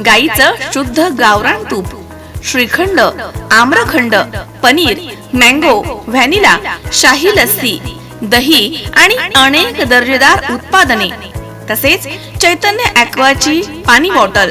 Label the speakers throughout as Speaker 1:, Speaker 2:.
Speaker 1: गाईचं शुद्ध गावरान तूप श्रीखंड आम्रखंड पनीर मँगो व्हॅनिला शाही लस्सी दही आणि अनेक दर्जेदार उत्पादने तसेच चैतन्य ॲक्वाची पाणी बॉटल.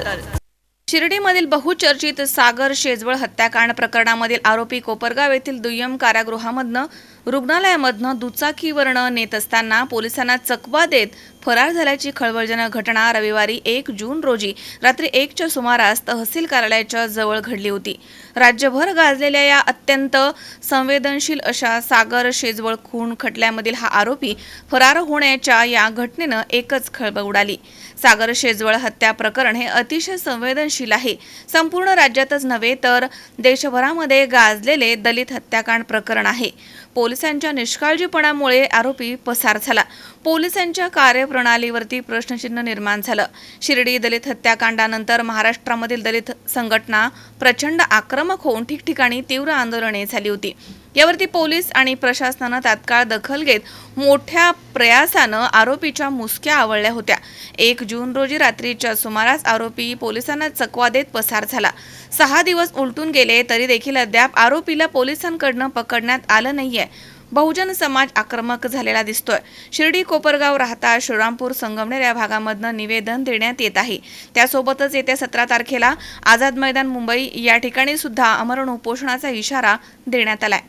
Speaker 1: शिर्डीमधील बहुचर्चित सागर शेजवळ हत्याकांड प्रकरणामधील आरोपी कोपरगाव येथील दुय्यम कारागृहामधनं रुग्णालयामधनं दुचाकीवरनं नेत असताना पोलिसांना चकवा देत फरार झाल्याची खळबळजनक घटना रविवारी एक जून रोजी रात्री एकच्या सुमारास तहसील कार्यालयाच्या जवळ घडली होती. राज्यभर गाजलेल्या या अत्यंत संवेदनशील अशा सागर शेजवळ खून खटल्यामधील हा आरोपी फरार होण्याच्या या घटनेनं एकच खळबळ उडाली. सागर शेजवळ हत्या प्रकरण हे अतिशय संवेदनशील आहे. संपूर्ण राज्यातच नव्हे तर देशभरामध्ये गाजलेले दलित हत्याकांड प्रकरण आहे. पोलिसांच्या निष्काळजीपणामुळे आरोपी पसार झाला. पोलिसांच्या कार्यप्रणालीवरती प्रश्नचिन्ह निर्माण झालं. शिर्डी दलित हत्याकांडानंतर महाराष्ट्रामधील दलित संघटना प्रचंड आक्रमक होऊन ठिकठिकाणी तीव्र आंदोलने झाली होती. यावरती पोलीस आणि प्रशासनानं तात्काळ दखल घेत मोठ्या प्रयासानं आरोपीच्या मुसक्या आवळल्या होत्या. एक जून रोजी रात्रीच्या सुमारास आरोपी पोलिसांना चकवा देत पसार झाला. सहा दिवस उलटून गेले तरी देखील अद्याप आरोपीला पोलिसांकडनं पकडण्यात आलं नाहीये. बहुजन समाज आक्रमक झालेला दिसतोय. शिर्डी कोपरगाव राहता श्रीरामपूर संगमनेर या भागामधनं निवेदन देण्यात येत आहे. त्यासोबतच येत्या सतरा तारखेला आझाद मैदान मुंबई या ठिकाणी सुद्धा अमरण उपोषणाचा इशारा देण्यात आलाय.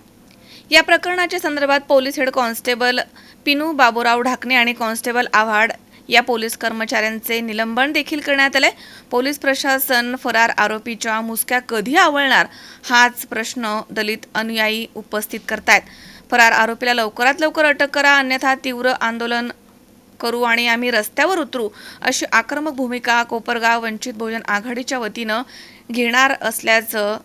Speaker 1: या प्रकरणाच्या संदर्भात police head constable Pinu Baburao Dhakane आणि कॉन्स्टेबल आव्हाड या पोलीस कर्मचाऱ्यांचे निलंबन देखील करण्यात आले पोलीस प्रशासन फरार आरोपीच्या मुसक्या कधी आवळणार हाच प्रश्न दलित अनुयायी उपस्थित करतायत. फरार. आरोपीला लवकरात लवकर अटक करा अन्यथा तीव्र आंदोलन करू आणि आम्ही रस्त्यावर उतरू अशी आक्रमक भूमिका कोपरगाव वंचित बहुजन आघाडीच्या वतीनं घेणार असल्याचं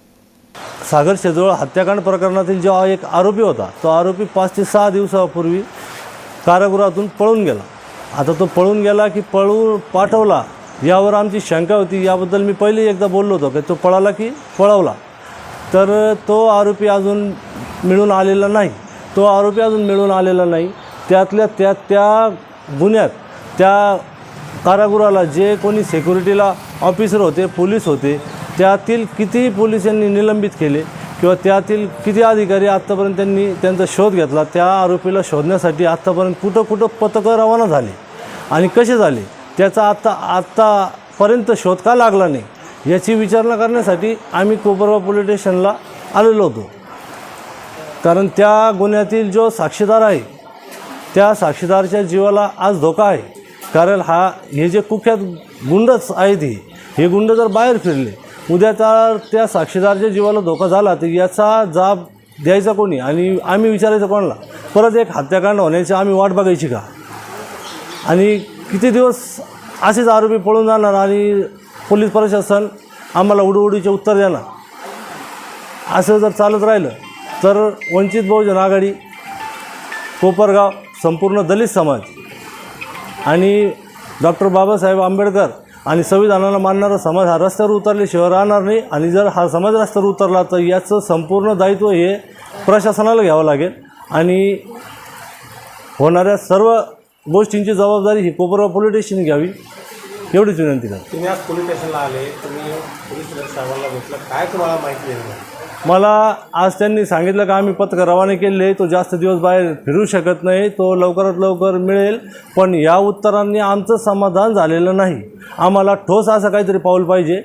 Speaker 2: सागर शेजवळ हत्याकांड प्रकरणातील जो एक आरोपी होता तो आरोपी पाच ते सहा दिवसापूर्वी कारागृहातून पळून गेला. आता तो पळून गेला की पळून पाठवला यावर आमची शंका होती. याबद्दल मी पहिले एकदा बोललो होतो की तो पळाला की पळवला. तर तो आरोपी अजून मिळून आलेला नाही. तो आरोपी अजून मिळून आलेला नाही. त्यातल्या त्या त्या गुन्ह्यात त्या कारागृहाला जे कोणी सेक्युरिटीला ऑफिसर होते पोलीस होते त्यातील किती पोलिसांनी निलंबित केले किंवा त्यातील किती अधिकारी आत्तापर्यंत त्यांनी त्यांचा शोध घेतला त्या आरोपीला शोधण्यासाठी आत्तापर्यंत कुठं कुठं पथकं रवाना झाले आणि कसे झाले त्याचा आत्ता आत्तापर्यंत शोध का लागला नाही याची विचारणा करण्यासाठी आम्ही कोपरगाव पोलीस स्टेशनला आलेलो होतो. कारण त्या गुन्ह्यातील जो साक्षीदार आहे त्या साक्षीदारच्या जीवाला आज धोका आहे. कारण हा हे जे कुख्यात गुंडच आहेत हे हे गुंड जर बाहेर फिरले उद्या तर त्या साक्षीदारच्या जीवाला धोका झाला तर याचा जाब द्यायचा कोणी आणि आम्ही विचारायचं कोणाला? परत एक हत्याकांड होण्याची आम्ही वाट बघायची का? आणि किती दिवस असेच आरोपी पळून जाणार आणि पोलीस प्रशासन आम्हाला उडीउडीचे उत्तर देणार? असं जर चालत राहिलं तर वंचित बहुजन आघाडी कोपरगाव संपूर्ण दलित समाज आणि डॉक्टर बाबासाहेब आंबेडकर आणि संविधानाला मानणारा समाज हा रस्त्यावर उतरल्याशिवाय राहणार नाही आणि जर हा समाज रस्त्यावर उतरला तर याचं संपूर्ण दायित्व हे प्रशासनाला घ्यावं लागेल. आणि होणाऱ्या सर्व गोष्टींची जबाबदारी ही कोपरगाव पोलीस स्टेशन घ्यावी एवढीच विनंती करतो.
Speaker 3: तुम्ही आज पोलीस स्टेशनला आले तुम्ही पोलीस साहेबांना भेटलं काय तुम्हाला माहिती आहे?
Speaker 2: मला आज त्यांनी सांगितलं का आम्ही पथकं रवाने केले तो जास्त दिवस बाहेर फिरू शकत नाही तो लवकरात लवकर मिळेल पण या उत्तरांनी आमचं समाधान झालेलं नाही. आम्हाला ठोस असं काहीतरी पाऊल पाहिजे.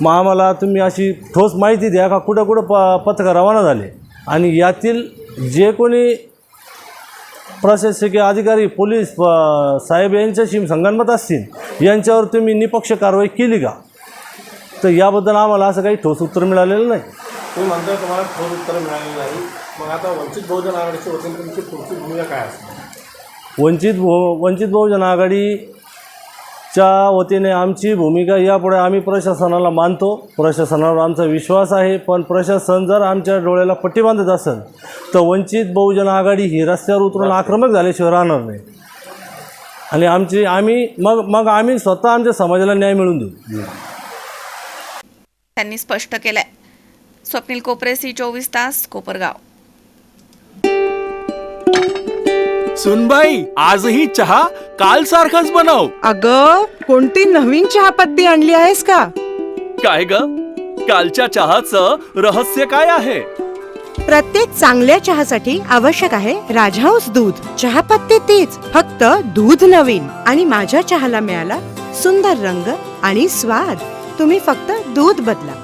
Speaker 2: मग आम्हाला तुम्ही अशी ठोस माहिती द्या का कुठं कुठं प पथकं रवाना झाले. आणि यातील जे कोणी प्रशासकीय अधिकारी पोलीस साहेब यांच्याशी संगनमत असतील यांच्यावर तुम्ही निपक्ष कारवाई केली का? तर याबद्दल आम्हाला असं काही ठोस उत्तर मिळालेलं नाही.
Speaker 3: तुम्ही म्हणताय तुम्हाला ठोस उत्तर मिळालेलं नाही मग आता वंचित बहुजन आघाडीच्या वतीने तुमची पुढची भूमिका काय असेल
Speaker 2: वंचित बहु वंचित बहुजन आघाडी च्या वतीने आमची भूमिका यापुढे आम्ही प्रशासनाला मानतो. प्रशासनावर आमचा विश्वास आहे पण प्रशासन जर आमच्या डोळ्याला पट्टी बांधत असेल तर वंचित बहुजन आघाडी ही रस्त्यावर उतरून आक्रमक झाल्याशिवाय राहणार नाही. आणि आमची आम्ही मग मग आम्ही स्वतः आमच्या समाजाला न्याय मिळवून देऊ.
Speaker 1: त्यांनी स्पष्ट केलंय. स्वप्नील कोपरे सी चोवीस तास कोपरगाव.
Speaker 4: सुनबाई आजही चहा काल सारखाच बनव.
Speaker 5: अग कोणती नवीन चहापत्ती आणली आहेस का?
Speaker 4: काय ग? कालच्या चहाचं रहस्य काय आहे?
Speaker 5: प्रत्येक चांगल्या चहासाठी आवश्यक आहे राजहंस दूध. चहापत्ती तीच फक्त दूध नवीन. आणि माझ्या चहाला मिळाला सुंदर रंग आणि स्वाद. तुम्ही फक्त दूध बदला.